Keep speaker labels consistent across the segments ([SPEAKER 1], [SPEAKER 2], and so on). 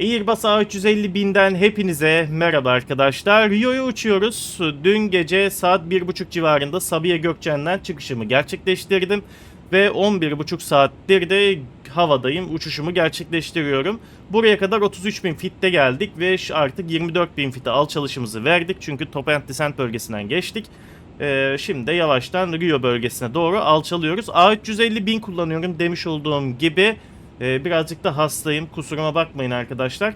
[SPEAKER 1] Airbus A350 binden hepinize merhaba arkadaşlar. Rio'ya uçuyoruz. Dün gece saat 1.30 civarında Sabiha Gökçen'den çıkışımı gerçekleştirdim. Ve 11.5 saattir de havadayım. Uçuşumu gerçekleştiriyorum. Buraya kadar 33.000 fitte geldik ve artık 24.000 fite alçalışımızı verdik. Çünkü Top End Descent bölgesinden geçtik. Ee, şimdi de yavaştan Rio bölgesine doğru alçalıyoruz. A350 bin kullanıyorum demiş olduğum gibi. Ee, birazcık da hastayım. Kusuruma bakmayın arkadaşlar.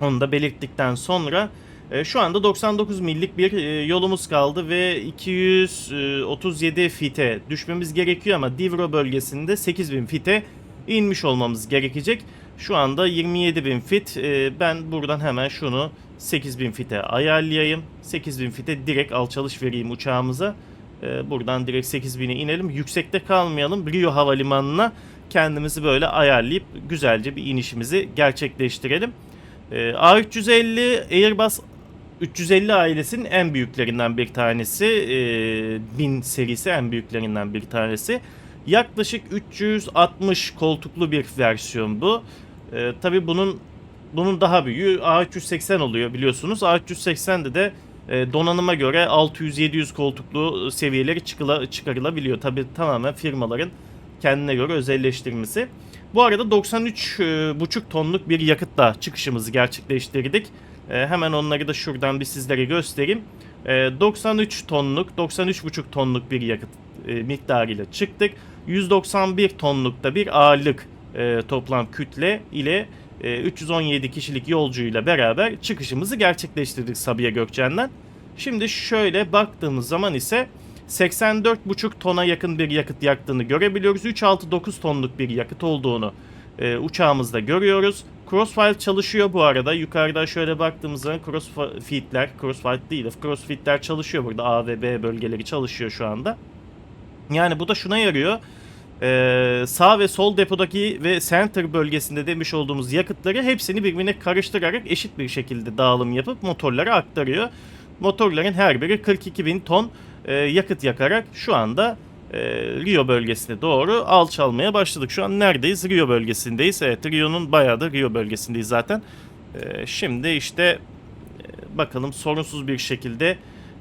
[SPEAKER 1] Onu da belirttikten sonra e, şu anda 99 millik bir e, yolumuz kaldı ve 237 fite düşmemiz gerekiyor ama Divro bölgesinde 8000 fite inmiş olmamız gerekecek. Şu anda 27.000 fit. E, ben buradan hemen şunu 8000 fite ayarlayayım. 8000 fite direkt alçalış vereyim uçağımıza. E, buradan direkt 8000'e inelim. Yüksekte kalmayalım. Rio Havalimanı'na kendimizi böyle ayarlayıp güzelce bir inişimizi gerçekleştirelim. Ee, A350 Airbus 350 ailesinin en büyüklerinden bir tanesi. Ee, 1000 serisi en büyüklerinden bir tanesi. Yaklaşık 360 koltuklu bir versiyon bu. Ee, Tabi bunun bunun daha büyüğü A380 oluyor biliyorsunuz. A380'de de e, donanıma göre 600-700 koltuklu seviyeleri çıkıla, çıkarılabiliyor. Tabi tamamen firmaların kendine göre özelleştirmesi. Bu arada 93,5 tonluk bir yakıtla çıkışımızı gerçekleştirdik. E, hemen onları da şuradan bir sizlere göstereyim. E, 93 tonluk, 93,5 tonluk bir yakıt e, miktarıyla çıktık. 191 tonlukta bir ağırlık e, toplam kütle ile e, 317 kişilik yolcuyla beraber çıkışımızı gerçekleştirdik Sabiha Gökçen'den. Şimdi şöyle baktığımız zaman ise 84,5 tona yakın bir yakıt yaktığını görebiliyoruz. 369 tonluk bir yakıt olduğunu e, uçağımızda görüyoruz. Crossfire çalışıyor bu arada. Yukarıda şöyle baktığımız zaman crossfeedler, crossfire değil, crossfeedler çalışıyor burada. A ve B bölgeleri çalışıyor şu anda. Yani bu da şuna yarıyor. Ee, sağ ve sol depodaki ve center bölgesinde demiş olduğumuz yakıtları hepsini birbirine karıştırarak eşit bir şekilde dağılım yapıp motorlara aktarıyor. Motorların her biri 42 bin ton e, yakıt yakarak şu anda e, Rio bölgesine doğru alçalmaya başladık. Şu an neredeyiz? Rio bölgesindeyiz. Evet Rio'nun bayağı da Rio bölgesindeyiz zaten. E, şimdi işte e, bakalım sorunsuz bir şekilde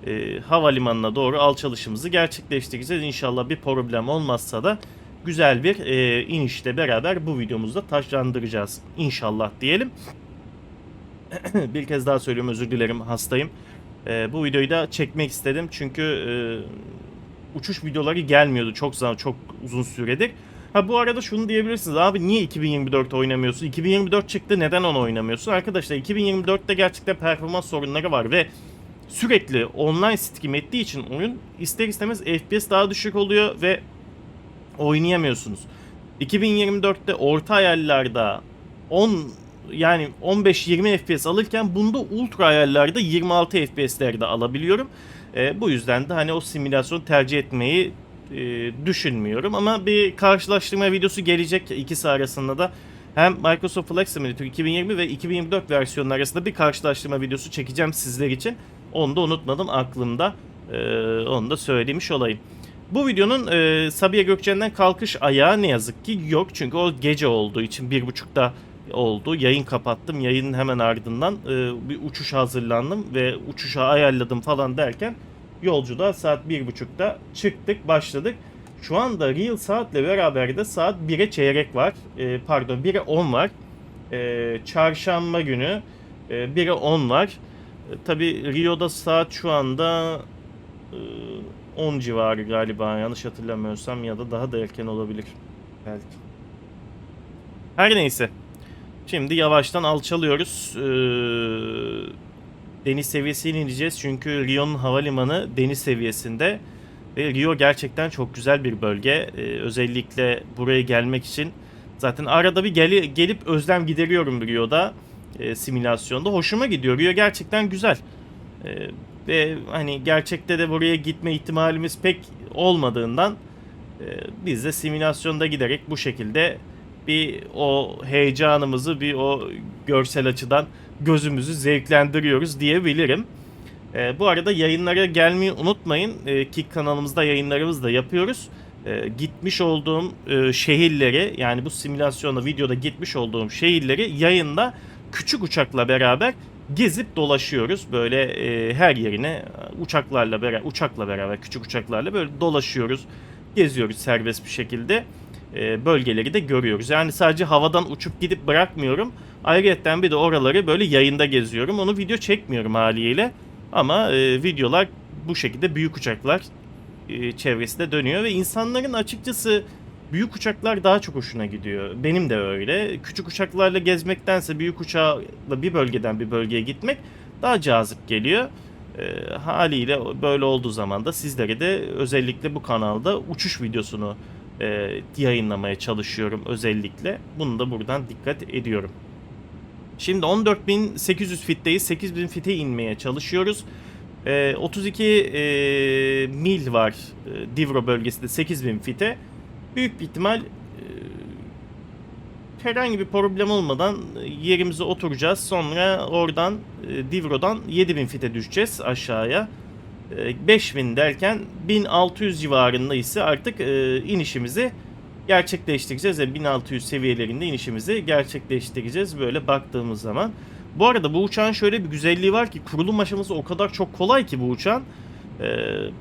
[SPEAKER 1] e, havalimanına doğru alçalışımızı gerçekleştireceğiz. İnşallah bir problem olmazsa da güzel bir e, inişle beraber bu videomuzda taşlandıracağız. İnşallah diyelim. bir kez daha söylüyorum özür dilerim hastayım. E, bu videoyu da çekmek istedim çünkü e, uçuş videoları gelmiyordu çok zaman çok uzun süredir. Ha bu arada şunu diyebilirsiniz abi niye 2024 oynamıyorsun? 2024 çıktı neden onu oynamıyorsun? Arkadaşlar 2024'te gerçekten performans sorunları var ve sürekli online stream ettiği için oyun ister istemez FPS daha düşük oluyor ve oynayamıyorsunuz. 2024'te orta ayarlarda 10 yani 15-20 FPS alırken bunda ultra ayarlarda 26 FPS'lerde alabiliyorum. E, bu yüzden de hani o simülasyonu tercih etmeyi e, düşünmüyorum ama bir karşılaştırma videosu gelecek ikisi arasında da hem Microsoft Flight Simulator 2020 ve 2024 versiyonları arasında bir karşılaştırma videosu çekeceğim sizler için. Onu da unutmadım aklımda. E, onu da söylemiş olayım. Bu videonun e, Sabiha Gökçen'den kalkış ayağı ne yazık ki yok. Çünkü o gece olduğu için bir buçukta oldu. Yayın kapattım. Yayının hemen ardından e, bir uçuş hazırlandım ve uçuşa ayarladım falan derken yolculuğa saat bir buçukta çıktık başladık. Şu anda real saatle beraber de saat 1'e çeyrek var. E, pardon 1'e 10 var. E, çarşamba günü e, 1'e 10 var. E, Tabi Rio'da saat şu anda e, 10 civarı galiba yanlış hatırlamıyorsam ya da daha da erken olabilir belki. Her neyse. Şimdi yavaştan alçalıyoruz. Ee, deniz seviyesine ineceğiz çünkü Rio'nun havalimanı deniz seviyesinde ve Rio gerçekten çok güzel bir bölge. Ee, özellikle buraya gelmek için zaten arada bir geli, gelip özlem gideriyorum Rio'da e, simülasyonda. Hoşuma gidiyor. Rio gerçekten güzel. Ee, ve hani gerçekte de buraya gitme ihtimalimiz pek olmadığından e, biz de simülasyonda giderek bu şekilde bir o heyecanımızı bir o görsel açıdan gözümüzü zevklendiriyoruz diyebilirim. E, bu arada yayınlara gelmeyi unutmayın. E, Kick kanalımızda yayınlarımızı da yapıyoruz. e, gitmiş olduğum e, şehirleri yani bu simülasyonda videoda gitmiş olduğum şehirleri yayında küçük uçakla beraber gezip dolaşıyoruz. Böyle e, her yerine uçaklarla beraber uçakla beraber küçük uçaklarla böyle dolaşıyoruz. Geziyoruz serbest bir şekilde. E, bölgeleri de görüyoruz. Yani sadece havadan uçup gidip bırakmıyorum. Ayrıca bir de oraları böyle yayında geziyorum. Onu video çekmiyorum haliyle. Ama e, videolar bu şekilde büyük uçaklar e, çevresinde dönüyor ve insanların açıkçası büyük uçaklar daha çok hoşuna gidiyor. Benim de öyle. Küçük uçaklarla gezmektense büyük uçakla bir bölgeden bir bölgeye gitmek daha cazip geliyor. E, haliyle böyle olduğu zaman da sizlere de özellikle bu kanalda uçuş videosunu e, yayınlamaya çalışıyorum özellikle. Bunu da buradan dikkat ediyorum. Şimdi 14.800 fitteyiz. 8.000 fite inmeye çalışıyoruz. E, 32 e, mil var e, Divro bölgesinde 8000 fite. Büyük bir ihtimal e, herhangi bir problem olmadan yerimize oturacağız. Sonra oradan e, Divro'dan 7000 fite düşeceğiz aşağıya. E, 5000 derken 1600 civarında ise artık e, inişimizi gerçekleştireceğiz. Yani 1600 seviyelerinde inişimizi gerçekleştireceğiz böyle baktığımız zaman. Bu arada bu uçağın şöyle bir güzelliği var ki kurulum aşaması o kadar çok kolay ki bu uçağın. Ee,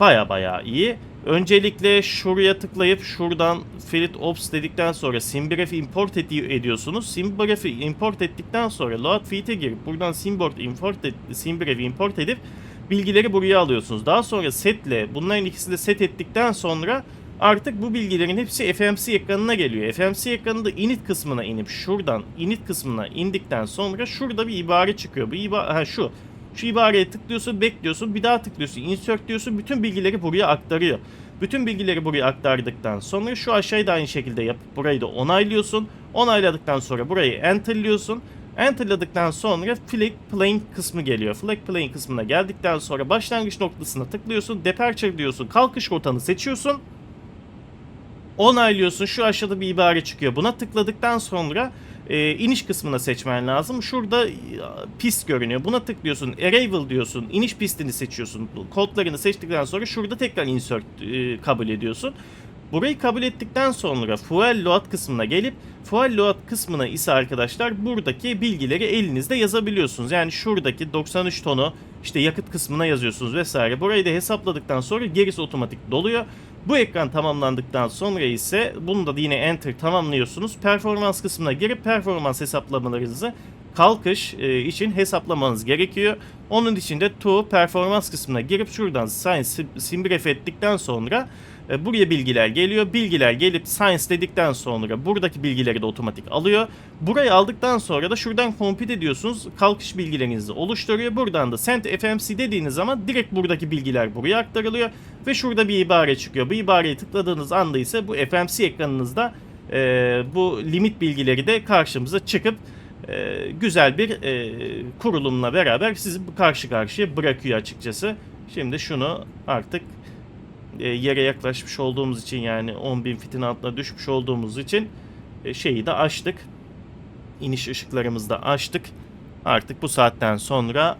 [SPEAKER 1] baya baya iyi. Öncelikle şuraya tıklayıp şuradan Fleet Ops dedikten sonra Simbref import ed- ediyorsunuz. Simbref'i import ettikten sonra Load Feed'e girip buradan Simbort import et, Simbref'i import edip bilgileri buraya alıyorsunuz. Daha sonra setle bunların ikisini de set ettikten sonra artık bu bilgilerin hepsi FMC ekranına geliyor. FMC ekranında init kısmına inip şuradan init kısmına indikten sonra şurada bir ibare çıkıyor. Bu ibare ha şu. Şu ibareye tıklıyorsun, bekliyorsun, bir daha tıklıyorsun, insert diyorsun, bütün bilgileri buraya aktarıyor. Bütün bilgileri buraya aktardıktan sonra şu aşağıyı da aynı şekilde yapıp burayı da onaylıyorsun. Onayladıktan sonra burayı enterliyorsun. Enterladıktan sonra flag plane kısmı geliyor. Flag plane kısmına geldikten sonra başlangıç noktasına tıklıyorsun. Departure diyorsun. Kalkış rotanı seçiyorsun onaylıyorsun. Şu aşağıda bir ibare çıkıyor. Buna tıkladıktan sonra e, iniş kısmına seçmen lazım. Şurada e, pist görünüyor. Buna tıklıyorsun. Arrival diyorsun. İniş pistini seçiyorsun. Kodlarını seçtikten sonra şurada tekrar insert e, kabul ediyorsun. Burayı kabul ettikten sonra fuel load kısmına gelip fuel load kısmına ise arkadaşlar buradaki bilgileri elinizde yazabiliyorsunuz. Yani şuradaki 93 tonu işte yakıt kısmına yazıyorsunuz vesaire. Burayı da hesapladıktan sonra gerisi otomatik doluyor. Bu ekran tamamlandıktan sonra ise bunu da yine enter tamamlıyorsunuz. Performans kısmına girip performans hesaplamalarınızı kalkış e, için hesaplamanız gerekiyor. Onun için de to performans kısmına girip şuradan science simbref ettikten sonra e, buraya bilgiler geliyor. Bilgiler gelip science dedikten sonra buradaki bilgileri de otomatik alıyor. Burayı aldıktan sonra da şuradan compute ediyorsunuz. Kalkış bilgilerinizi oluşturuyor. Buradan da send FMC dediğiniz zaman direkt buradaki bilgiler buraya aktarılıyor. Ve şurada bir ibare çıkıyor. Bu ibareyi tıkladığınız anda ise bu FMC ekranınızda e, bu limit bilgileri de karşımıza çıkıp e, güzel bir e, kurulumla beraber sizi karşı karşıya bırakıyor açıkçası. Şimdi şunu artık yere yaklaşmış olduğumuz için yani 10.000 fitin altına düşmüş olduğumuz için e, şeyi de açtık. İniş ışıklarımızı da açtık. Artık bu saatten sonra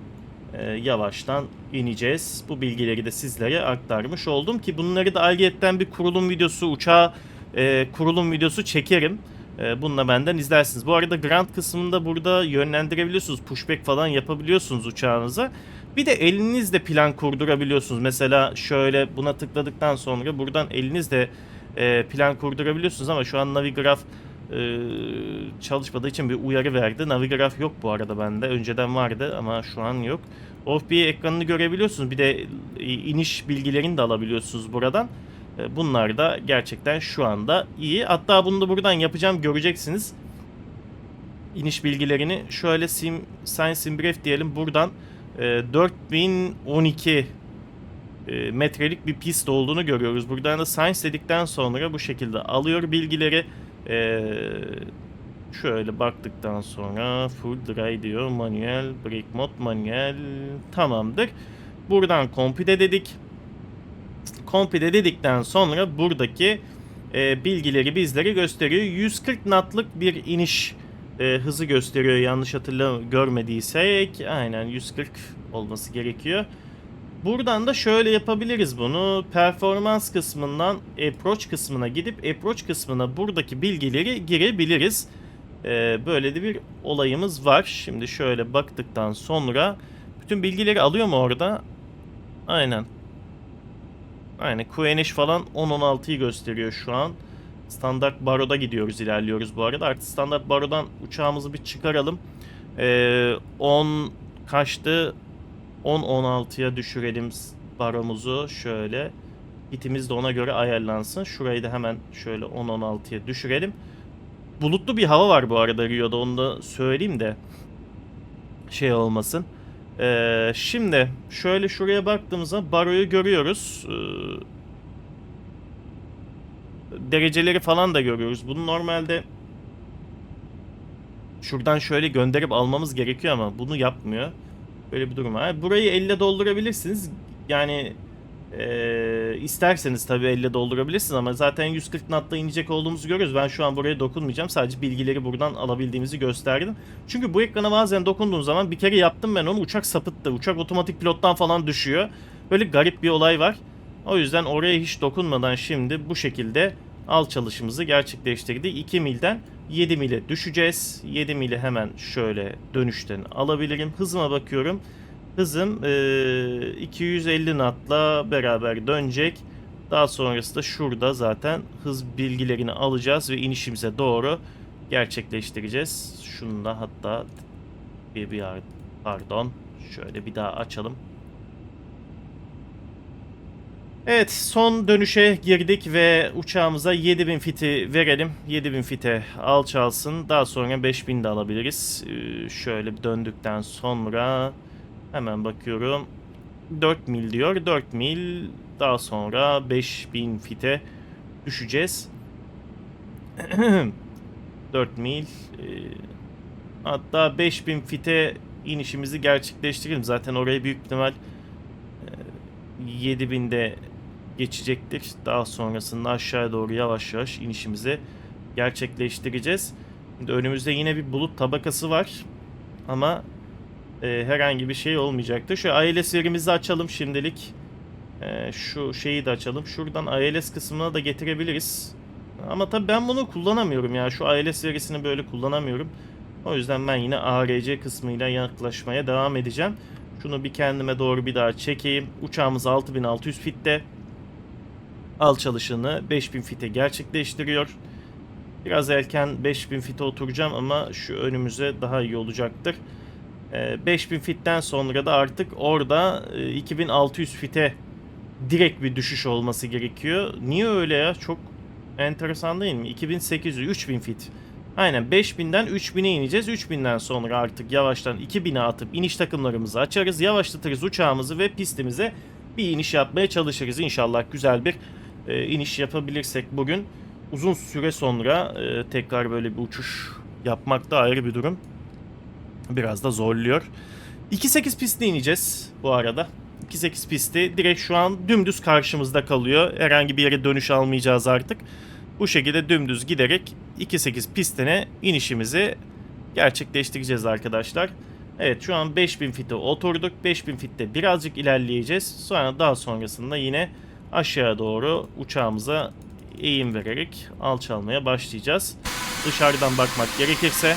[SPEAKER 1] e, yavaştan ineceğiz. Bu bilgileri de sizlere aktarmış oldum ki bunları da ayrıyetten bir kurulum videosu, uçağa e, kurulum videosu çekerim. E, bununla benden izlersiniz. Bu arada Grand kısmında burada yönlendirebiliyorsunuz. Pushback falan yapabiliyorsunuz uçağınıza. Bir de elinizle plan kurdurabiliyorsunuz. Mesela şöyle buna tıkladıktan sonra buradan elinizle e, plan kurdurabiliyorsunuz ama şu an Navigraph e, çalışmadığı için bir uyarı verdi. Navigraph yok bu arada bende. Önceden vardı ama şu an yok. OFB ekranını görebiliyorsunuz. Bir de e, iniş bilgilerini de alabiliyorsunuz buradan. Bunlar da gerçekten şu anda iyi. Hatta bunu da buradan yapacağım göreceksiniz. İniş bilgilerini şöyle sim Science Simbref diyelim buradan e, 4012 e, metrelik bir pist olduğunu görüyoruz. Buradan da Science dedikten sonra bu şekilde alıyor bilgileri. E, şöyle baktıktan sonra full dry diyor. Manuel, break mode, manuel tamamdır. Buradan compute dedik. Compute dedikten sonra buradaki e, bilgileri bizlere gösteriyor. 140 knotlık bir iniş e, hızı gösteriyor yanlış hatırla görmediysek. Aynen 140 olması gerekiyor. Buradan da şöyle yapabiliriz bunu. Performans kısmından approach kısmına gidip approach kısmına buradaki bilgileri girebiliriz. Ee, böyle de bir olayımız var. Şimdi şöyle baktıktan sonra bütün bilgileri alıyor mu orada? Aynen. Aynen. QNH falan 10-16'yı gösteriyor şu an. Standart baroda gidiyoruz, ilerliyoruz bu arada. Artık standart barodan uçağımızı bir çıkaralım. Ee, 10 kaçtı? 10-16'ya düşürelim baromuzu şöyle. Hitimiz de ona göre ayarlansın. Şurayı da hemen şöyle 10-16'ya düşürelim. Bulutlu bir hava var bu arada Rio'da onu da söyleyeyim de şey olmasın. Ee, şimdi şöyle şuraya baktığımızda baroyu görüyoruz. Dereceleri falan da görüyoruz. Bunu normalde şuradan şöyle gönderip almamız gerekiyor ama bunu yapmıyor. Böyle bir durum var. Burayı elle doldurabilirsiniz. Yani eee, isterseniz tabii elle doldurabilirsiniz ama zaten 140 knotla inecek olduğumuzu görüyoruz. Ben şu an buraya dokunmayacağım. Sadece bilgileri buradan alabildiğimizi gösterdim. Çünkü bu ekrana bazen dokunduğum zaman bir kere yaptım ben onu uçak sapıttı. Uçak otomatik pilottan falan düşüyor. Böyle garip bir olay var. O yüzden oraya hiç dokunmadan şimdi bu şekilde alçalışımızı gerçekleştirdik. 2 milden 7 mile düşeceğiz. 7 mili hemen şöyle dönüşten alabilirim. Hızıma bakıyorum. Hızım eee, 250 knotla beraber dönecek. Daha sonrası da şurada zaten hız bilgilerini alacağız ve inişimize doğru gerçekleştireceğiz. Şunu da hatta bir, bir pardon şöyle bir daha açalım. Evet son dönüşe girdik ve uçağımıza 7000 fiti verelim. 7000 fite alçalsın. Daha sonra 5000 de alabiliriz. Ee, şöyle döndükten sonra hemen bakıyorum. 4 mil diyor. 4 mil daha sonra 5000 fite düşeceğiz. 4 mil e, hatta 5000 fite inişimizi gerçekleştirelim. Zaten oraya büyük ihtimal e, 7000'de geçecektir. Daha sonrasında aşağıya doğru yavaş yavaş inişimizi gerçekleştireceğiz. Şimdi önümüzde yine bir bulut tabakası var. Ama e, herhangi bir şey olmayacaktır. Şu ILS verimizi açalım şimdilik. E, şu şeyi de açalım. Şuradan ILS kısmına da getirebiliriz. Ama tabii ben bunu kullanamıyorum ya. Şu ILS verisini böyle kullanamıyorum. O yüzden ben yine ARC kısmıyla yaklaşmaya devam edeceğim. Şunu bir kendime doğru bir daha çekeyim. Uçağımız 6600 fitte. Alçalışını 5000 fite gerçekleştiriyor. Biraz erken 5000 fite oturacağım ama şu önümüze daha iyi olacaktır. Ee, 5000 fitten sonra da artık orada e, 2600 fite direkt bir düşüş olması gerekiyor. Niye öyle ya? Çok enteresan değil mi? 2800, 3000 fit. Aynen 5000'den 3000'e ineceğiz. 3000'den sonra artık yavaştan 2000'e atıp iniş takımlarımızı açarız. Yavaşlatırız uçağımızı ve pistimize bir iniş yapmaya çalışırız. İnşallah güzel bir e, iniş yapabilirsek bugün. Uzun süre sonra e, tekrar böyle bir uçuş yapmak da ayrı bir durum. Biraz da zorluyor. 2.8 pistte ineceğiz bu arada. 2.8 pisti direkt şu an dümdüz karşımızda kalıyor. Herhangi bir yere dönüş almayacağız artık. Bu şekilde dümdüz giderek 2.8 pistine inişimizi gerçekleştireceğiz arkadaşlar. Evet şu an 5000 fite oturduk. 5000 fitte birazcık ilerleyeceğiz. Sonra daha sonrasında yine aşağı doğru uçağımıza eğim vererek alçalmaya başlayacağız. Dışarıdan bakmak gerekirse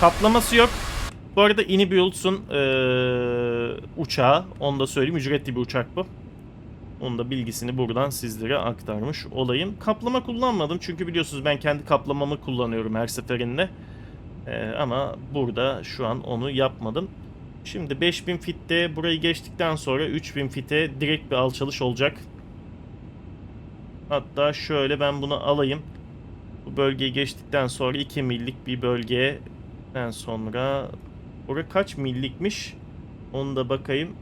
[SPEAKER 1] Kaplaması yok. Bu arada Inibuilds'un eee uçağı. Onu da söyleyeyim. Ücretli bir uçak bu. Onun da bilgisini buradan sizlere aktarmış olayım. Kaplama kullanmadım. Çünkü biliyorsunuz ben kendi kaplamamı kullanıyorum her seferinde. Eee, ama burada şu an onu yapmadım. Şimdi 5000 fitte burayı geçtikten sonra 3000 fite direkt bir alçalış olacak. Hatta şöyle ben bunu alayım. Bu bölgeyi geçtikten sonra 2 millik bir bölgeye sonra Orada kaç millikmiş? Onu da bakayım.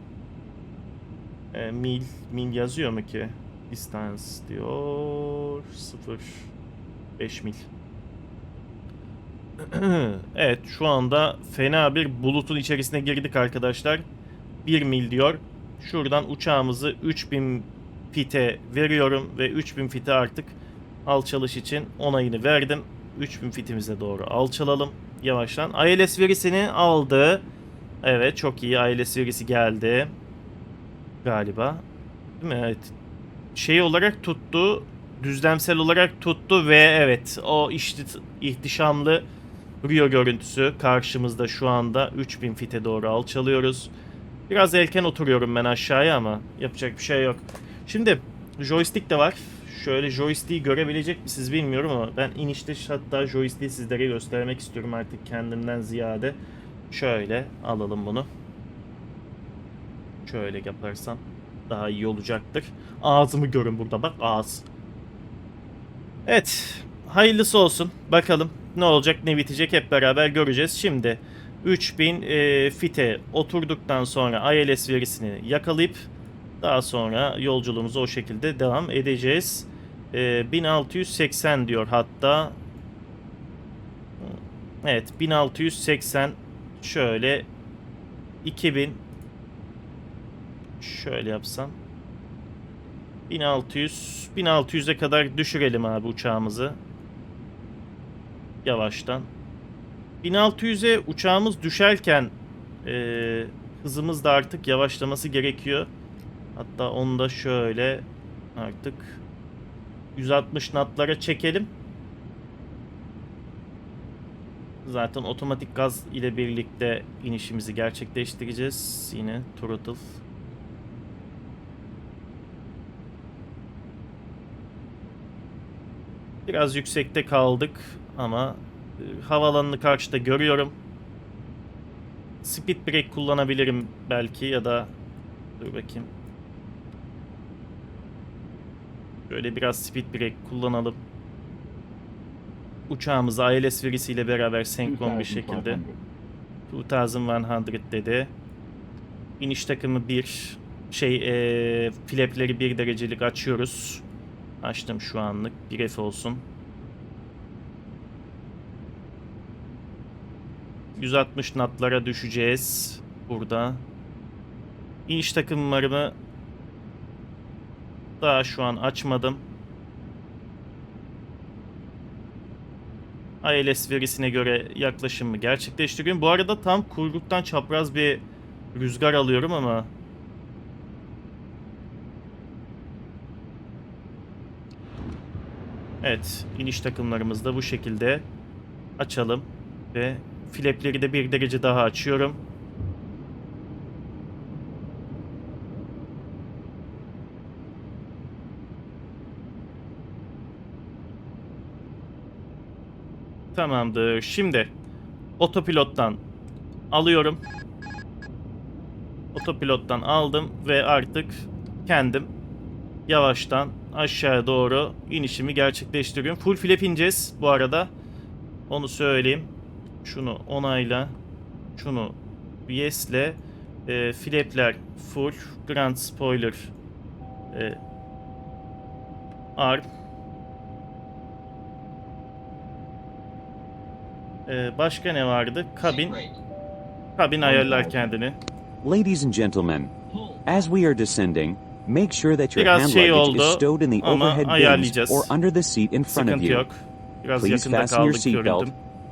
[SPEAKER 1] E, mil, mil yazıyor mu ki? Distance diyor. 0 5 mil. evet şu anda fena bir bulutun içerisine girdik arkadaşlar. 1 mil diyor. Şuradan uçağımızı 3000 fite veriyorum ve 3000 fite artık alçalış için onayını verdim. 3000 fitimize doğru alçalalım. Yavaştan. ILS verisini aldı. Evet çok iyi. ILS verisi geldi. Galiba. Değil mi? Evet. Şey olarak tuttu. Düzlemsel olarak tuttu ve evet o işte ihtişamlı Rio görüntüsü karşımızda şu anda 3000 fite doğru alçalıyoruz. Biraz erken oturuyorum ben aşağıya ama yapacak bir şey yok. Şimdi joystick de var. Şöyle joystick'i görebilecek misiniz bilmiyorum ama ben inişte hatta joystick'i sizlere göstermek istiyorum artık kendimden ziyade. Şöyle alalım bunu. Şöyle yaparsam daha iyi olacaktır. Ağzımı görün burada bak ağız. Evet hayırlısı olsun bakalım ne olacak ne bitecek hep beraber göreceğiz. Şimdi 3000 e, fite oturduktan sonra ILS verisini yakalayıp daha sonra yolculuğumuza o şekilde devam edeceğiz. E, 1680 diyor hatta. Evet 1680 şöyle 2000 şöyle yapsam 1600 1600'e kadar düşürelim abi uçağımızı. Yavaştan. 1600'e uçağımız düşerken e, hızımız da artık yavaşlaması gerekiyor. Hatta onu da şöyle artık 160 knotlara çekelim. Zaten otomatik gaz ile birlikte inişimizi gerçekleştireceğiz. Yine throttle. Biraz yüksekte kaldık ama e, karşıda görüyorum. Speed brake kullanabilirim belki ya da dur bakayım. Böyle biraz speed brake kullanalım. Uçağımızı ILS verisiyle beraber senkron bir şekilde 2100 dedi. İniş takımı 1 şey e, flapleri 1 derecelik açıyoruz. Açtım şu anlık. Bir F olsun. 160 knotlara düşeceğiz burada. İniş takımlarımı daha şu an açmadım. ILS verisine göre yaklaşımımı gerçekleştiriyorum. Bu arada tam kuyruktan çapraz bir rüzgar alıyorum ama Evet, iniş takımlarımızı da bu şekilde açalım ve flapleri de bir derece daha açıyorum. Tamamdır. Şimdi otopilottan alıyorum. Otopilottan aldım ve artık kendim yavaştan aşağıya doğru inişimi gerçekleştiriyorum. Full flap ineceğiz bu arada. Onu söyleyeyim. Şunu onayla. Şunu yes'le. E, flapler full. Grand spoiler. E, arm. E, başka ne vardı? Kabin. Kabin ayarlar kendini.
[SPEAKER 2] Ladies and gentlemen, as we are descending, make sure that your
[SPEAKER 1] Biraz
[SPEAKER 2] hand
[SPEAKER 1] şey
[SPEAKER 2] luggage is stowed in the overhead bins or under the seat in front of you.
[SPEAKER 1] yok. Biraz
[SPEAKER 2] Please fasten your seatbelt.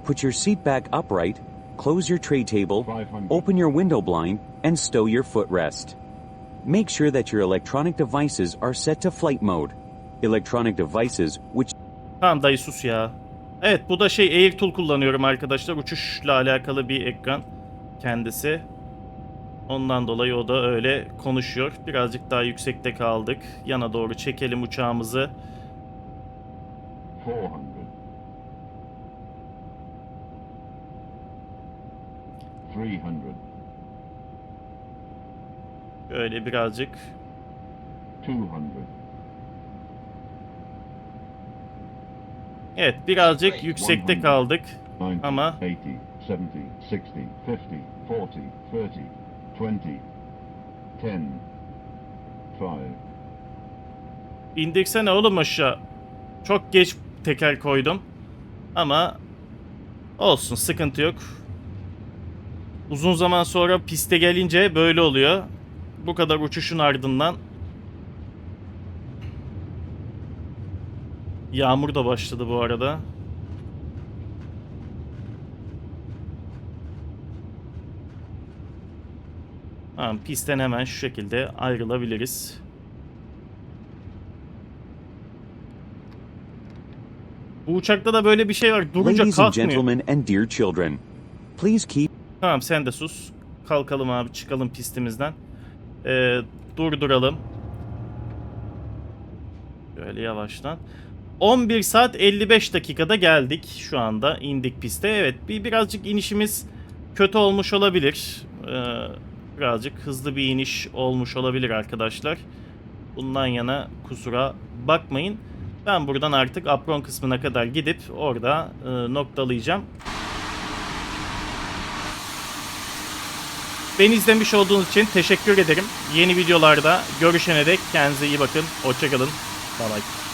[SPEAKER 2] Put your seat back upright, close your tray table,
[SPEAKER 3] 500.
[SPEAKER 2] open your window blind, and stow your footrest. Make sure that your electronic devices are set to flight mode. Electronic devices which
[SPEAKER 1] Tamam dayı sus ya. Evet bu da şey AirTool kullanıyorum arkadaşlar. Uçuşla alakalı bir ekran kendisi. Ondan dolayı o da öyle konuşuyor. Birazcık daha yüksekte kaldık. Yana doğru çekelim uçağımızı.
[SPEAKER 3] 400.
[SPEAKER 1] Böyle birazcık.
[SPEAKER 3] two hundred,
[SPEAKER 1] Evet birazcık yüksekte kaldık. Ama-
[SPEAKER 3] eighty, seventy, sixty, fifty, forty, thirty, twenty, ten, five,
[SPEAKER 1] İndirsene oğlum aşağı. Çok geç teker koydum. Ama olsun sıkıntı yok. Uzun zaman sonra piste gelince böyle oluyor. Bu kadar uçuşun ardından Yağmur da başladı bu arada. Tamam, pistten hemen şu şekilde ayrılabiliriz. Bu uçakta da böyle bir şey var. Durunca
[SPEAKER 2] Ladies. And gentlemen and dear children, please keep
[SPEAKER 1] Tamam sen de sus. Kalkalım abi çıkalım pistimizden. Ee, durduralım. Şöyle yavaştan. 11 saat 55 dakikada geldik şu anda indik piste. Evet bir birazcık inişimiz kötü olmuş olabilir. Ee, birazcık hızlı bir iniş olmuş olabilir arkadaşlar. Bundan yana kusura bakmayın. Ben buradan artık apron kısmına kadar gidip orada e, noktalayacağım. Beni izlemiş olduğunuz için teşekkür ederim. Yeni videolarda görüşene dek kendinize iyi bakın. Hoşçakalın. Bye bye.